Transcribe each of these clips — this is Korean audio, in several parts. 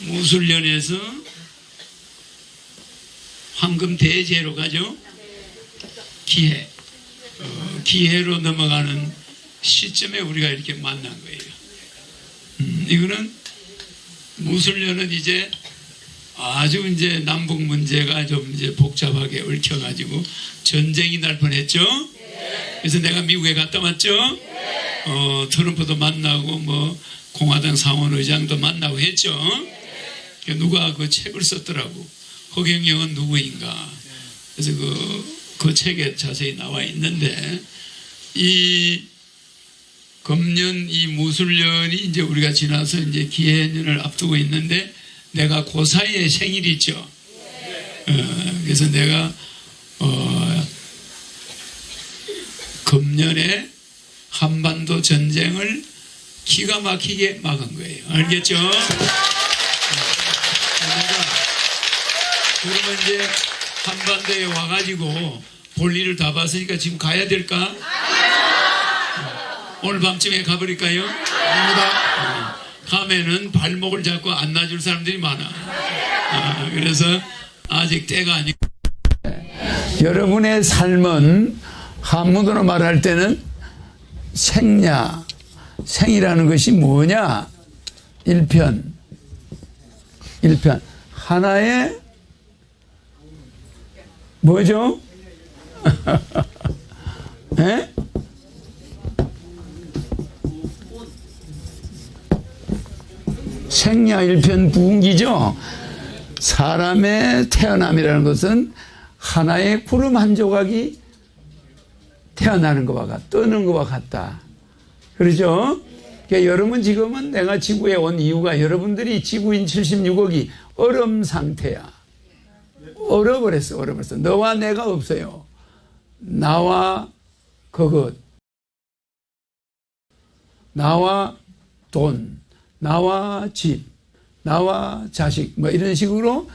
무술년에서 황금 대제로 가죠. 기해. 어, 기해로 넘어가는 시점에 우리가 이렇게 만난 거예요. 음, 이거는 무술년은 이제 아주 이제 남북 문제가 좀 이제 복잡하게 얽혀가지고 전쟁이 날 뻔했죠. 그래서 내가 미국에 갔다 왔죠. 어, 트럼프도 만나고 뭐 공화당 상원의장도 만나고 했죠. 그 누가 그 책을 썼더라고. 허경영은 누구인가. 그래서 그, 그 책에 자세히 나와 있는데 이 금년 이 무술년이 이제 우리가 지나서 이제 기해년을 앞두고 있는데 내가 그 사이에 생일이 있죠. 어, 그래서 내가 어, 금년에 한반도 전쟁을 기가 막히게 막은 거예요. 알겠죠? 어, 내가 그러면 이제 한반도에 와가지고 볼일을 다 봤으니까 지금 가야 될까? 오늘 밤쯤에 가버릴까요? 갑니다. 가면은 발목을 잡고 안 놔줄 사람들이 많아. 아, 그래서 아직 때가 아니고. 여러분의 삶은 한문으로 말할 때는 생냐, 생이라는 것이 뭐냐? 일편, 일편. 하나의 뭐죠? 에? 생야일편 부흥기죠. 사람의 태어남이라는 것은 하나의 구름 한 조각이 태어나는 것과 같, 뜨는 것과 같다. 그러죠? 그러니까 여러분 지금은 내가 지구에 온 이유가 여러분들이 지구인 76억이 얼음 상태야. 얼어버렸어, 얼어버렸어. 너와 내가 없어요. 나와 그것. 나와 돈. 나와 집, 나와 자식, 뭐 이런 식으로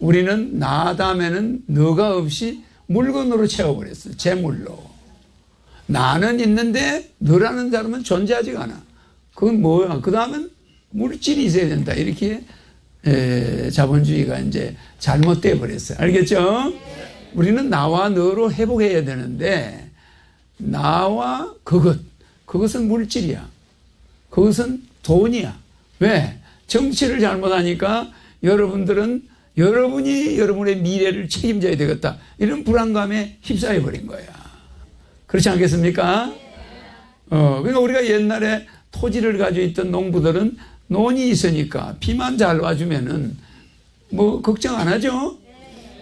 우리는 나 다음에는 너가 없이 물건으로 채워버렸어. 재물로. 나는 있는데 너라는 사람은 존재하지가 않아. 그건 뭐야? 그 다음은 물질이 있어야 된다. 이렇게 에, 자본주의가 이제 잘못돼 버렸어요. 알겠죠? 우리는 나와 너로 회복해야 되는데 나와 그것, 그것은 물질이야. 그것은 돈이야. 왜? 정치를 잘못하니까 여러분들은 여러분이 여러분의 미래를 책임져야 되겠다. 이런 불안감에 휩싸여 버린 거야. 그렇지 않겠습니까? 어, 그러니까 우리가 옛날에 토지를 가지고 있던 농부들은 논이 있으니까 비만 잘 와주면은 뭐 걱정 안 하죠?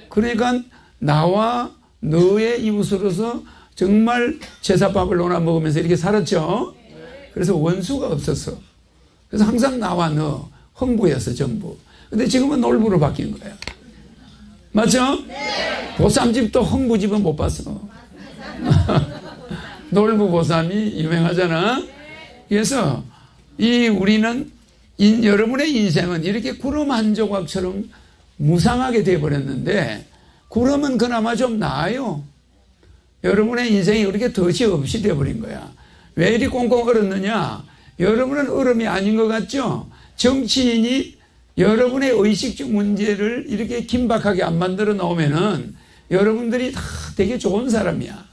그러니까 나와 너의 이웃으로서 정말 제사밥을 논아 먹으면서 이렇게 살았죠? 그래서 원수가 없었어. 그래서 항상 나와 너 흥부였어 전부. 근데 지금은 놀부로 바뀐 거야. 맞죠? 보쌈집도 흥부집은 못 봤어. 놀부 보쌈이 유명하잖아. 그래서 이 우리는 인, 여러분의 인생은 이렇게 구름 한 조각처럼 무상하게 되어버렸는데 구름은 그나마 좀 나아요. 여러분의 인생이 그렇게 덫이 없이 되어버린 거야. 왜 이리 꽁꽁 얼었느냐? 여러분은 얼음이 아닌 것 같죠? 정치인이 여러분의 의식적 문제를 이렇게 긴박하게 안 만들어 놓으면은 여러분들이 다 되게 좋은 사람이야.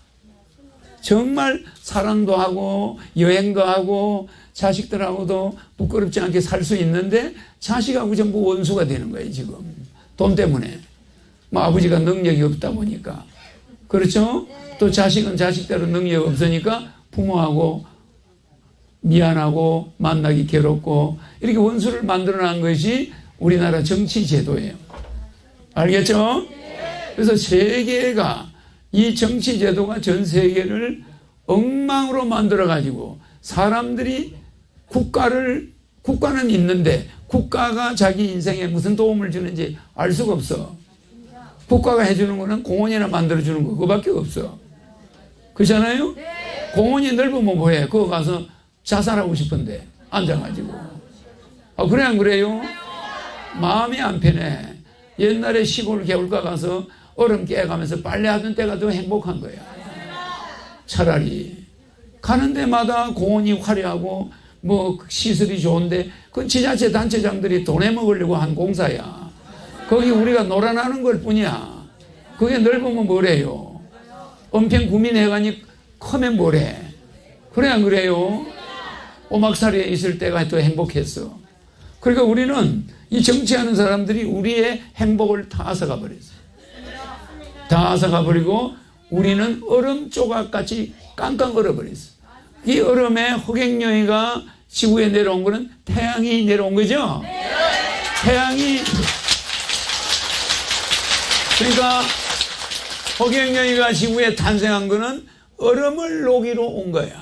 정말 사랑도 하고 여행도 하고 자식들하고도 부끄럽지 않게 살 수 있는데 자식하고 전부 원수가 되는 거예요, 지금. 돈 때문에. 뭐 아버지가 능력이 없다 보니까. 그렇죠? 또 자식은 자식대로 능력이 없으니까 부모하고 미안하고 만나기 괴롭고 이렇게 원수를 만들어 난 것이 우리나라 정치 제도예요. 알겠죠? 그래서 세계가 이 정치 제도가 전 세계를 엉망으로 만들어 가지고 사람들이 국가를 국가는 있는데 국가가 자기 인생에 무슨 도움을 주는지 알 수가 없어. 국가가 해주는 거는 공원이나 만들어주는 거, 그거밖에 없어. 그렇잖아요? 공원이 넓으면 뭐해? 그거 가서 자살하고 싶은데, 앉아가지고. 아, 그래, 안 그래요? 마음이 안 편해. 옛날에 시골 개울가 가서 얼음 깨가면서 빨래하던 때가 더 행복한 거야. 차라리. 가는 데마다 공원이 화려하고 뭐 시설이 좋은데 그건 지자체 단체장들이 돈에 먹으려고 한 공사야. 거기 우리가 놀아나는 걸 뿐이야. 그게 넓으면 뭐래요? 은평 구민회관이 크면 뭐래? 그래 안 그래요? 오막살이에 있을 때가 더 행복했어. 그러니까 우리는 이 정치하는 사람들이 우리의 행복을 다 앗아가 버렸어요. 다 앗아가 버리고 우리는 얼음 조각같이 깡깡 얼어버렸어. 이 얼음에 허갱영이가 지구에 내려온 거는 태양이 내려온 거죠? 태양이 그러니까 허경영이가 지구에 탄생한 거는 얼음을 녹이러 온 거야.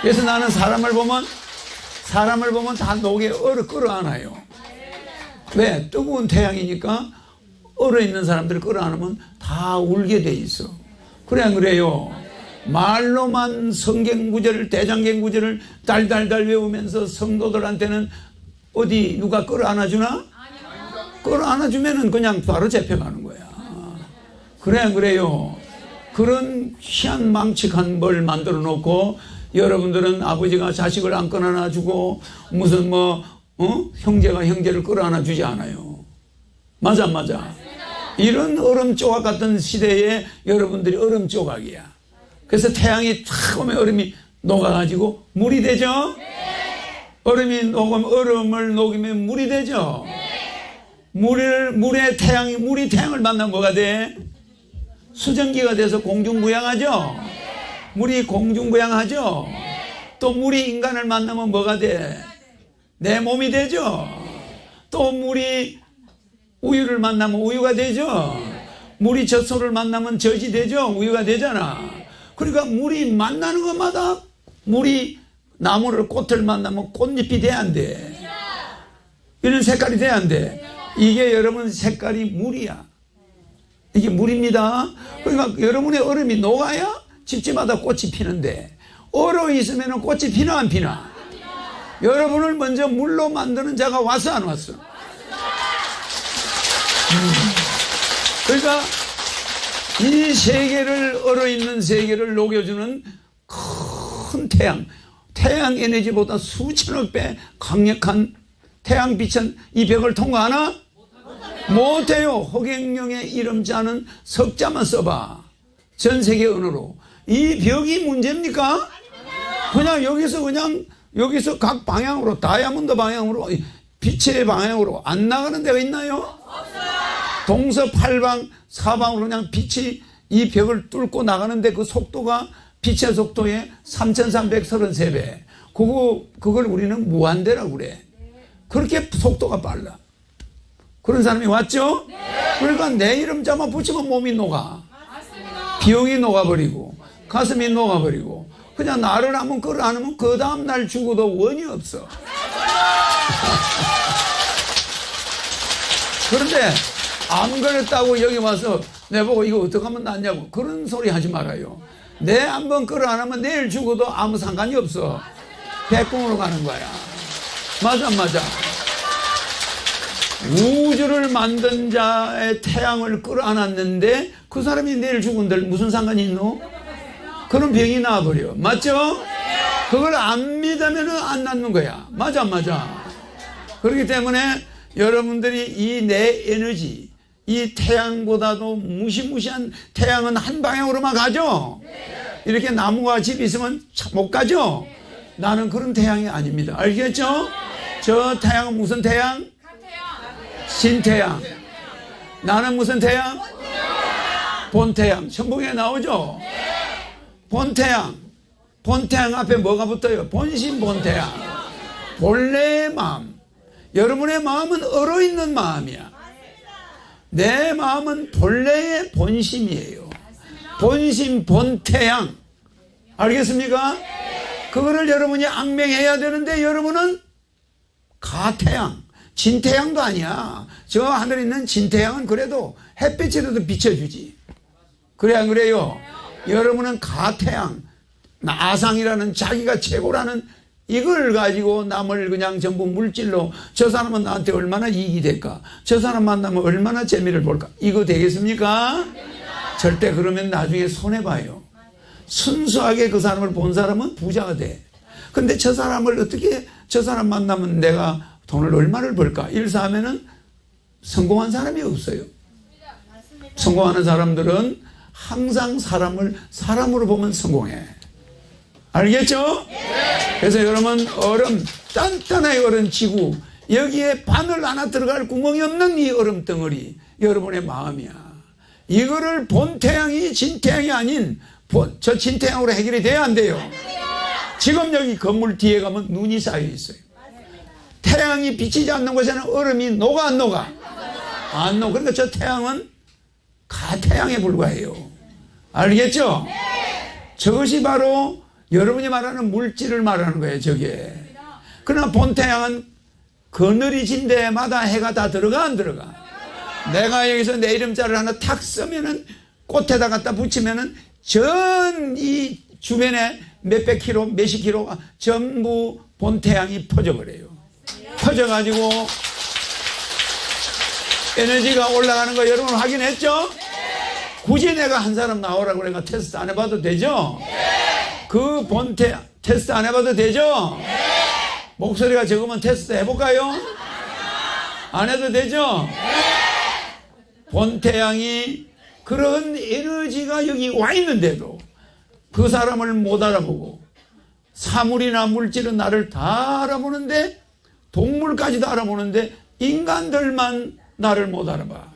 그래서 나는 사람을 보면 사람을 보면 다 녹에 얼어 끌어안아요. 왜? 뜨거운 태양이니까 얼어 있는 사람들 끌어안으면 다 울게 돼 있어. 그래 안 그래요? 말로만 성경 구절을 대장경 구절을 달달달 외우면서 성도들한테는 어디 누가 끌어안아 주나? 끌어안아 주면은 그냥 바로 잡혀가는 거야. 그래 안 그래요? 그런 희한 망측한 걸 만들어 놓고 여러분들은 아버지가 자식을 안 끌어안아 주고 무슨 뭐 어? 형제가 형제를 끌어안아 주지 않아요. 맞아 안 맞아. 이런 얼음 조각 같은 시대에 여러분들이 얼음 조각이야. 그래서 태양이 탁 오면 얼음이 녹아가지고 물이 되죠? 얼음이 녹으면 얼음을 녹이면 물이 되죠? 물을, 물에 태양이, 물이 태양을 만나면 뭐가 돼? 수증기가 돼서 공중부양하죠? 물이 공중부양하죠? 또 물이 인간을 만나면 뭐가 돼? 내 몸이 되죠? 또 물이 우유를 만나면 우유가 되죠? 물이 젖소를 만나면 젖이 되죠? 우유가 되잖아. 그러니까 물이 만나는 것마다 물이 나무를 꽃을 만나면 꽃잎이 돼야 안 돼. 이런 색깔이 돼야 안 돼. 이게 여러분 색깔이 물이야. 이게 물입니다. 그러니까 여러분의 얼음이 녹아야 집집마다 꽃이 피는데 얼어 있으면 꽃이 피나 안 피나? 여러분을 먼저 물로 만드는 자가 왔어 안 왔어? 그러니까 이 세계를 얼어 있는 세계를 녹여주는 큰 태양, 태양 에너지보다 수천억 배 강력한 태양 빛은 이 벽을 통과하나? 못해요. 호갱령의 이름자는 석자만 써봐. 전 세계 언어로. 이 벽이 문제입니까? 그냥 여기서 그냥 여기서 각 방향으로 다이아몬드 방향으로 빛의 방향으로 안 나가는 데가 있나요? 동서팔방 사방으로 그냥 빛이 이 벽을 뚫고 나가는데 그 속도가 빛의 속도의 3333배. 그거 그걸 우리는 무한대라고 그래. 그렇게 속도가 빨라. 그런 사람이 왔죠? 그러니까 내 이름자만 붙이면 몸이 녹아. 비용이 녹아버리고 가슴이 녹아버리고 그냥 나를 한번 끌어안으면 그 다음 날 죽어도 원이 없어. 그런데 안 그랬다고 여기 와서 내보고 이거 어떻게 하면 낫냐고 그런 소리 하지 말아요. 내 한 번 끌어안으면 내일 죽어도 아무 상관이 없어. 백공으로 가는 거야. 맞아 맞아. 우주를 만든 자의 태양을 끌어안았는데 그 사람이 내일 죽은들 무슨 상관이 있노? 그런 병이 나와버려. 맞죠? 그걸 안 믿으면 안 낫는 거야. 맞아, 맞아. 그렇기 때문에 여러분들이 이 내 에너지, 이 태양보다도 무시무시한 태양은 한 방향으로만 가죠? 이렇게 나무와 집 있으면 참못 가죠? 나는 그런 태양이 아닙니다. 알겠죠? 저 태양은 무슨 태양? 신태양. 나는 무슨 태양? 본태양. 천국에 나오죠? 본태양. 본태양 앞에 뭐가 붙어요? 본심 본태양. 본래의 마음. 여러분의 마음은 얼어있는 마음이야. 내 마음은 본래의 본심이에요. 본심 본태양. 알겠습니까? 그거를 여러분이 악맹해야 되는데 여러분은 가태양. 진태양도 아니야. 저 하늘에 있는 진태양은 그래도 햇빛이라도 비춰주지. 그래 안 그래요? 여러분은 가태양, 아상이라는 자기가 최고라는 이걸 가지고 남을 그냥 전부 물질로 저 사람은 나한테 얼마나 이익이 될까? 저 사람 만나면 얼마나 재미를 볼까? 이거 되겠습니까? 절대 그러면 나중에 손해봐요. 순수하게 그 사람을 본 사람은 부자가 돼. 근데 저 사람을 어떻게 저 사람 만나면 내가 돈을 얼마를 벌까? 일사하면은 성공한 사람이 없어요. 성공하는 사람들은 항상 사람을 사람으로 보면 성공해. 알겠죠? 그래서 여러분 얼음 단단하게 얼은 지구 여기에 바늘 하나 들어갈 구멍이 없는 이 얼음 덩어리 여러분의 마음이야. 이거를 본 태양이 진 태양이 아닌 본- 저 진태양으로 해결이 돼야 안 돼요. 지금 여기 건물 뒤에 가면 눈이 쌓여 있어요. 태양이 비치지 않는 곳에는 얼음이 녹아 안 녹아? 안 녹아. 그러니까 저 태양은 가태양에 불과해요. 알겠죠? 저것이 바로 여러분이 말하는 물질을 말하는 거예요, 저게. 그러나 본 태양은 그늘이 데마다 해가 다 들어가 안 들어가? 내가 여기서 내 이름자를 하나 탁 쓰면은 꽃에다 갖다 붙이면은 전 이 주변에 몇백 킬로, 몇십 킬로가 전부 본 태양이 퍼져버려요. 퍼져가지고 에너지가 올라가는 거 여러분 확인했죠? 굳이 내가 한 사람 나오라고 그러니까 테스트 안 해봐도 되죠? 그 본태 테스트 안 해봐도 되죠? 목소리가 적으면 테스트 해볼까요? 안 해도 되죠? 본태양이 그런 에너지가 여기 와 있는데도 그 사람을 못 알아보고 사물이나 물질은 나를 다 알아보는데 동물까지도 알아보는데 인간들만 나를 못 알아봐.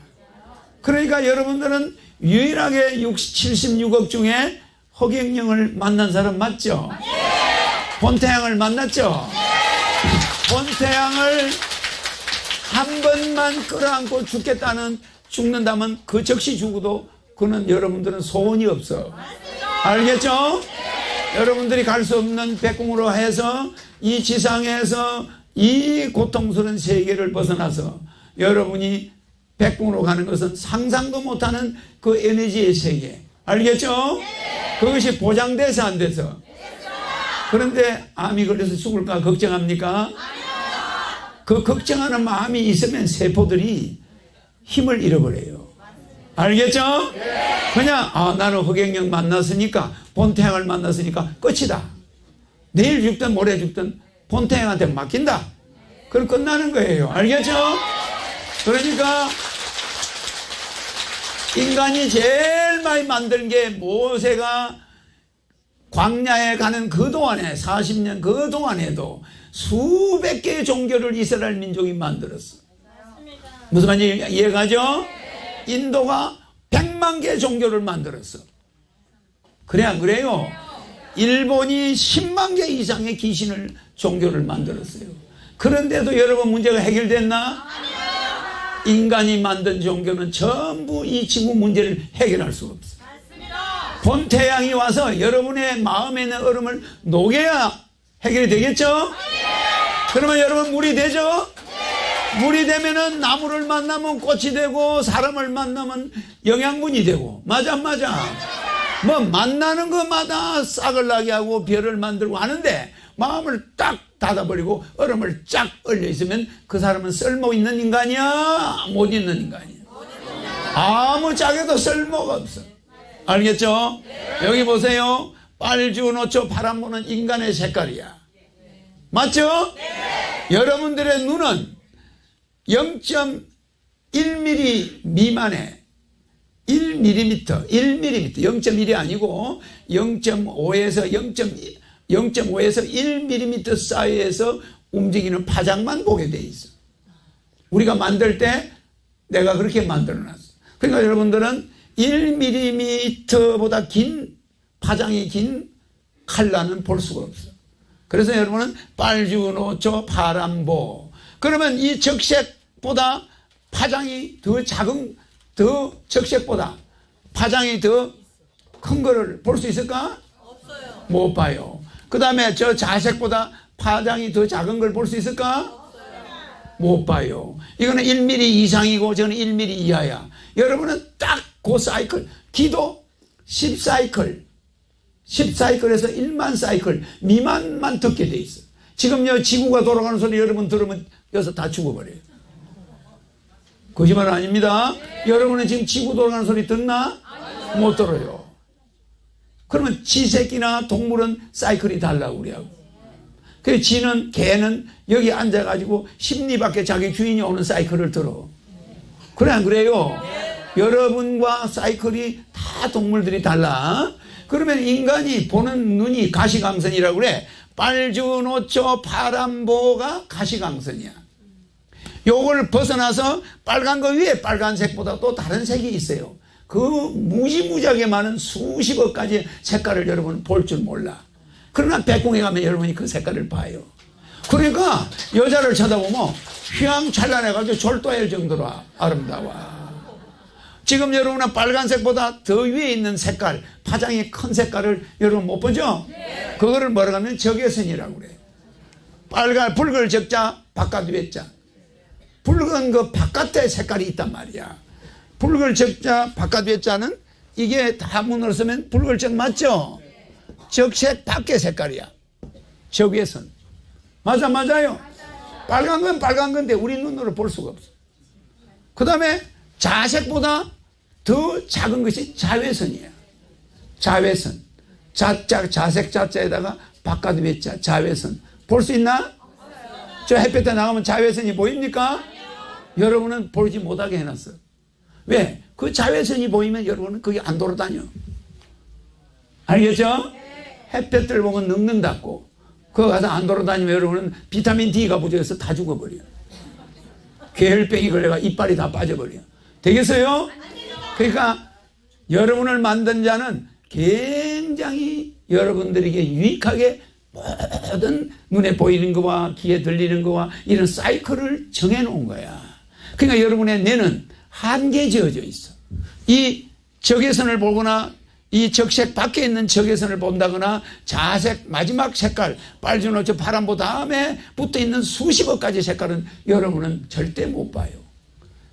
그러니까 여러분들은 유일하게 60, 76억 중에 허경영을 만난 사람 맞죠? 본태양을 만났죠? 본태양을 한 번만 끌어안고 죽겠다는 죽는다면 그 즉시 죽어도 그는 여러분들은 소원이 없어. 알겠죠? 여러분들이 갈 수 없는 백궁으로 해서 이 지상에서 이 고통스러운 세계를 벗어나서 여러분이 백궁으로 가는 것은 상상도 못하는 그 에너지의 세계. 알겠죠? 그것이 보장돼서 안 돼서. 그런데 암이 걸려서 죽을까 걱정합니까? 그 걱정하는 마음이 있으면 세포들이 힘을 잃어버려요. 알겠죠? 그냥 아 나는 허경영 만났으니까 본태양을 만났으니까 끝이다. 내일 죽든 모레 죽든 본태양한테 맡긴다. 그럼 끝나는 거예요. 알겠죠? 그러니까 인간이 제일 많이 만든 게 모세가 광야에 가는 그 동안에 40년 그 동안에도 수백 개의 종교를 이스라엘 민족이 만들었어. 무슨 말인지 이해가죠? 인도가 100만 개의 종교를 만들었어. 그래 안 그래요? 일본이 10만 개 이상의 귀신을 종교를 만들었어요. 그런데도 여러분 문제가 해결됐나? 인간이 만든 종교는 전부 이 지구 문제를 해결할 수가 없어. 본 태양이 와서 여러분의 마음에 있는 얼음을 녹여야 해결이 되겠죠? 그러면 여러분 물이 되죠? 물이 되면은 나무를 만나면 꽃이 되고 사람을 만나면 영양분이 되고 맞아 안 맞아 뭐 만나는 것마다 싹을 나게 하고 별을 만들고 하는데 마음을 딱 닫아버리고 얼음을 쫙 얼려 있으면 그 사람은 쓸모 있는 인간이야? 못 있는 인간이야. 아무 짝에도 쓸모가 없어. 알겠죠? 여기 보세요. 빨주노초 바람 부는 인간의 색깔이야. 맞죠? 여러분들의 눈은 0.1mm 미만의 1mm, 1mm, 0.1이 아니고 0.5에서 0.1, 0.5에서 1mm 사이에서 움직이는 파장만 보게 돼 있어. 우리가 만들 때 내가 그렇게 만들어 놨어. 그러니까 여러분들은 1mm보다 긴 파장이 긴 칼라는 볼 수가 없어. 그래서 여러분은 빨주노초 파람보 그러면 이 적색보다 파장이 더 작은 더 적색보다 파장이 더 큰 거를 볼 수 있을까? 없어요. 못 봐요. 그 다음에 저 자색보다 파장이 더 작은 걸 볼 수 있을까? 못 봐요. 이거는 1mm 이상이고 저는 1mm 이하야. 여러분은 딱 그 사이클, 기도 10사이클, 10사이클에서 1만 사이클 미만만 듣게 돼 있어. 지금 요 지구가 돌아가는 소리 여러분 들으면 여기서 다 죽어버려요. 거짓말 아닙니다. 여러분은 지금 지구 돌아가는 소리 듣나? 못 들어요. 그러면 지새끼나 동물은 사이클이 달라 우리하고. 그 지는 개는 여기 앉아가지고 심리 밖에 자기 주인이 오는 사이클을 들어. 그래 안 그래요? 여러분과 사이클이 다 동물들이 달라. 그러면 인간이 보는 눈이 가시광선이라고 그래. 빨주 노초 파란보가 가시광선이야. 요걸 벗어나서 빨간 거 위에 빨간색보다 또 다른 색이 있어요. 그 무지무지하게 많은 수십억 가지 색깔을 여러분 볼 줄 몰라. 그러나 백궁에 가면 여러분이 그 색깔을 봐요. 그러니까 여자를 쳐다보면 휘황찬란해가지고 졸도할 정도로 아름다워. 지금 여러분은 빨간색보다 더 위에 있는 색깔, 파장이 큰 색깔을 여러분 못 보죠? 그거를 뭐라고 하면 적외선이라고 그래. 빨간, 붉을 적자, 바깥 외자. 붉은 그 바깥에 색깔이 있단 말이야. 붉을 적자, 바깥 외자는 이게 다 문으로 쓰면 붉을 적 맞죠? 적색 밖의 색깔이야. 적외선. 맞아, 맞아요. 빨간 건 빨간 건데 우리 눈으로 볼 수가 없어. 그 다음에 자색보다 더 작은 것이 자외선이에요. 자외선. 자자, 자색 자자에다가 바깥 외자, 자외선. 볼 수 있나? 저 햇볕에 나가면 자외선이 보입니까? 여러분은 보지 못하게 해놨어. 왜? 그 자외선이 보이면 여러분은 거기 안 돌아다녀. 알겠죠? 햇볕을 보면 늙는다고. 그거 가서 안 돌아다니면 여러분은 비타민 D가 부족해서 다 죽어버려. 괴혈병이 걸려가 이빨이 다 빠져버려. 되겠어요? 그러니까 여러분을 만든 자는 굉장히 여러분들에게 유익하게 모든 눈에 보이는 거와 귀에 들리는 거와 이런 사이클을 정해놓은 거야. 그러니까 여러분의 뇌는 한계 지어져 있어. 이 적외선을 보거나 이 적색 밖에 있는 적외선을 본다거나 자색 마지막 색깔 빨주노초 파란보 다음에 붙어 있는 수십억 가지 색깔은 여러분은 절대 못 봐요.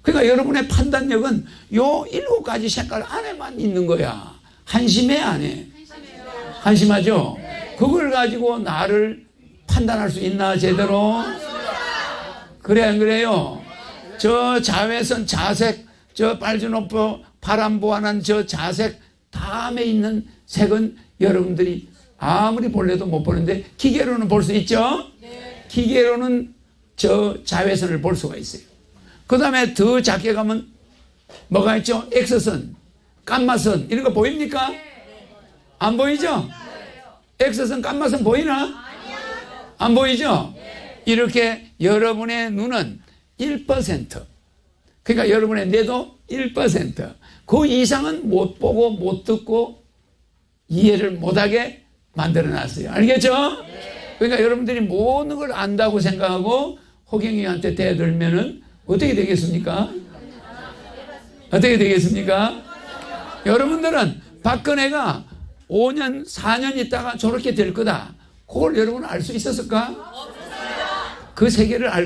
그러니까 여러분의 판단력은 요 일곱 가지 색깔 안에만 있는 거야. 한심해 안 해? 한심하죠? 그걸 가지고 나를 판단할 수 있나 제대로? 그래 안 그래요? 저 자외선 자색 저 빨주노초 파란보와는 저 자색 다음에 있는 색은 여러분들이 아무리 볼래도 못 보는데 기계로는 볼 수 있죠? 기계로는 저 자외선을 볼 수가 있어요. 그 다음에 더 작게 가면 뭐가 있죠? X선, 감마선 이런 거 보입니까? 안 보이죠? X선, 감마선 보이나? 안 보이죠? 이렇게 여러분의 눈은 1% 그러니까 여러분의 뇌도 1%그 이상은 못 보고 못 듣고 이해를 못하게 만들어 놨어요. 알겠죠? 그러니까 여러분들이 모든 걸 안다고 생각하고 호경이한테 대들면은 어떻게 되겠습니까? 어떻게 되겠습니까? 여러분들은 박근혜가 5년, 4년 있다가 저렇게 될 거다. 그걸 여러분 알 수 있었을까? 그 세계를 알